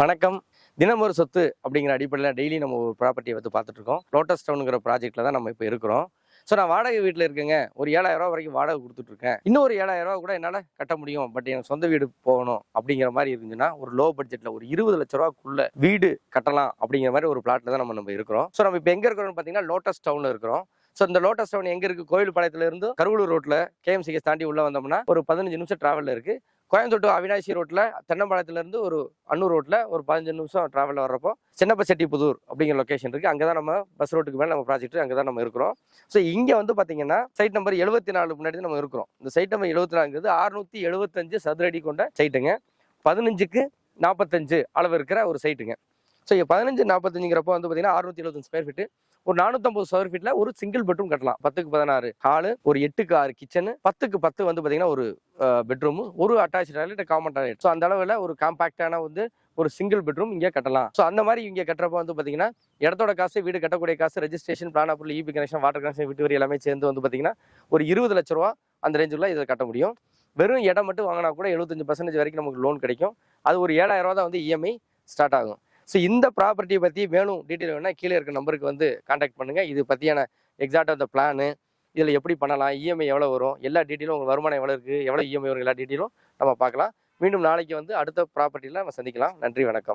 வணக்கம். தினம் ஒரு சொத்து அப்படிங்கிற அடிப்படையில் டெய்லி நம்ம ஒரு ப்ராப்பர்ட்டியை வந்து பார்த்துட்டு இருக்கோம் லோட்டஸ் டவுனுங்கிற ப்ராஜெக்ட்டில் தான் நம்ம இப்போ இருக்கிறோம். ஸோ நான் வாடகை வீட்டில் இருக்கேங்க. ஒரு ஏழாயிரம் ரூபா வரைக்கும் வாடகை கொடுத்துட்டு இருக்கேன் இன்னும் ஒரு ஏழாயிரம் ரூபா கூட என்னால் கட்ட முடியும். பட் எனக்கு சொந்த வீடு போகணும் அப்படிங்கிற மாதிரி இருந்துச்சுன்னா ஒரு லோ பட்ஜெட்டில் ஒரு இருபது லட்ச ரூபாக்குள்ள வீடு கட்டலாம் அப்படிங்கிற மாதிரி ஒரு பிளாட்ல தான் நம்ம நம்ம இருக்கிறோம். ஸோ நம்ம இப்போ எங்கே இருக்கிறோம்னு பார்த்தீங்கன்னா லோட்டஸ் டவுனில் இருக்கிறோம். ஸோ இந்த லோட்டஸ் டவுன் எங்கே இருக்குது கோயில் பாளையத்துல இருந்து கருவலூர் ரோட்டில் கேஎம்சிஎஸ் தாண்டி உள்ளே வந்தோம்னா ஒரு பதினஞ்சு நிமிஷம் ட்ராவலில் இருக்குது கோயம்புத்தூர் அவினாசி ரோட்டில் தென்னம்பாளையத்துலேருந்து ஒரு அன்னூர் ரோட்டில் ஒரு பதினஞ்சு நிமிஷம் ட்ராவலில் வர்றப்போ சின்னப்ப புதூர் அப்படிங்கிற லொக்கேஷன் இருக்குது அங்கே தான் நம்ம பஸ் ரோட்டுக்கு மேலே நம்ம ப்ராஜெக்ட் அங்கே தான் நம்ம இருக்கிறோம். ஸோ இங்கே வந்து பார்த்தீங்கன்னா சைட் நம்பர் எழுபத்தி நாலு முன்னாடி நம்ம இருக்கிறோம். இந்த சைட் நம்பர் எழுபத்தி நாலுங்கிறது அறுநூற்றி எழுபத்தஞ்சு சதுரடி கொண்ட சைட்டுங்க பதினஞ்சுக்கு நாற்பத்தஞ்சு அளவு இருக்கிற ஒரு சைட்டுங்க ஸோ இங்கே பதினஞ்சு நாற்பத்தஞ்சுங்கிறப்போ வந்து பார்த்தீங்கன்னா அறுநூத்தி எழுபத்தஞ்சு ஸ்கொயர் ஃபீட்டு ஒரு நானூற்றம்பது ஸ்கொயர் ஃபீட்டில் ஒரு சிங்கிள் பெட்ரூம் கட்டலாம். பத்துக்கு பதினாறு ஹாலு ஒரு எட்டுக்கு ஆறு கிச்சனு பத்துக்கு பத்து வந்து பார்த்தீங்கன்னா ஒரு பெட்ரூமு ஒரு attach toilet common toilet so அந்த அளவில் ஒரு காம்பாக்டான வந்து ஒரு சிங்கிள் பெட்ரூம் இங்கே கட்டலாம். ஸோ அந்த மாதிரி இங்கே கட்டுறப்ப வந்து பார்த்தீங்கன்னா இடத்தோட காசு வீடு கட்டக்கூடிய காசு ரெஜிஸ்ட்ரேஷன் பிளான் அப்புறம் இபி கனெக்ஷன் வாட்டர் கனெக்ஷன் வீட்டு வரி எல்லாமே சேர்ந்து வந்து பார்த்தீங்கன்னா ஒரு இருபது லட்ச ரூபா அந்த ரேஞ்சுக்குள்ள இதை கட்ட முடியும். வெறும் இடம் மட்டும் வாங்கினா கூட எழுபத்தஞ்சு பர்சன்டேஜ் வரைக்கும் நமக்கு லோன் கிடைக்கும். அது ஒரு ஏழாயிரம் ரூபா தான் வந்து இஎம்ஐ ஸ்டார்ட் ஆகும். ஸோ இந்த ப்ராப்பர்ட்டியை பற்றி வேணும் டீட்டெயில் வேணால் கீழே இருக்க நம்பருக்கு வந்து காண்டாக்ட் பண்ணுங்கள் இது பற்றியான எக்ஸாக்டாக அந்த பிளானு இதில் எப்படி பண்ணலாம் இஎம்ஐ எவ்வளோ வரும் எல்லா டீட்டெயிலும் உங்கள் வருமானம் எவ்வளோ இருக்குது எவ்வளோ இஎம்ஐ வரும் எல்லா டீட்டெயிலும் நம்ம பார்க்கலாம். மீண்டும் நாளைக்கு வந்து அடுத்த ப்ராப்பர்ட்டியில் நம்ம சந்திக்கலாம். நன்றி வணக்கம்.